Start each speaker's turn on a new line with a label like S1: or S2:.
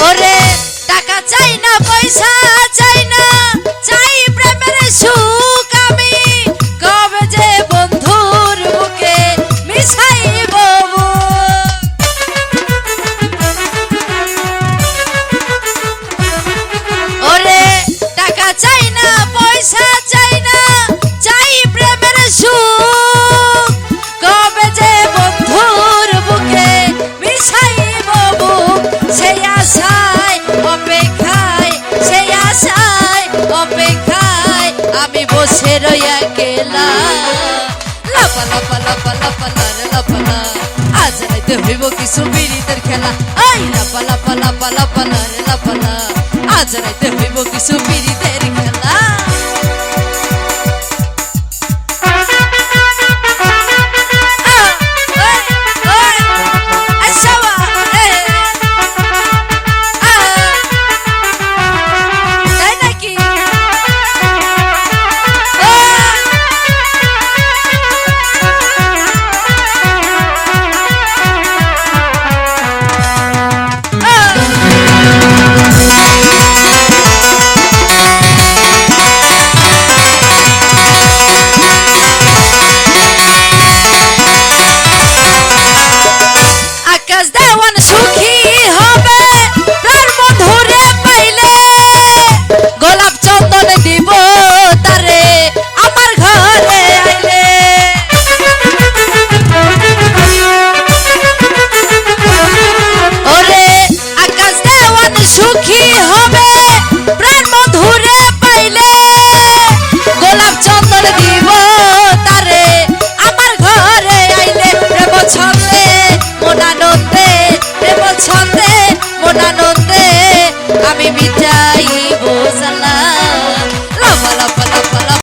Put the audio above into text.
S1: ওরে টাকা চাই না পয়সা চাই আমি বসে রইয়া গেলা লাপা লাপা লাপা লাপা লারে লাপালা আজ রাইতে হইব কিছু বিড়িদের খেলা। আই লাপা লাপা লাপা লাপা লারে লাপালা আজ রাইতে হইব কিছু বিড়িদের খেলা। বিচাইব সাল্লা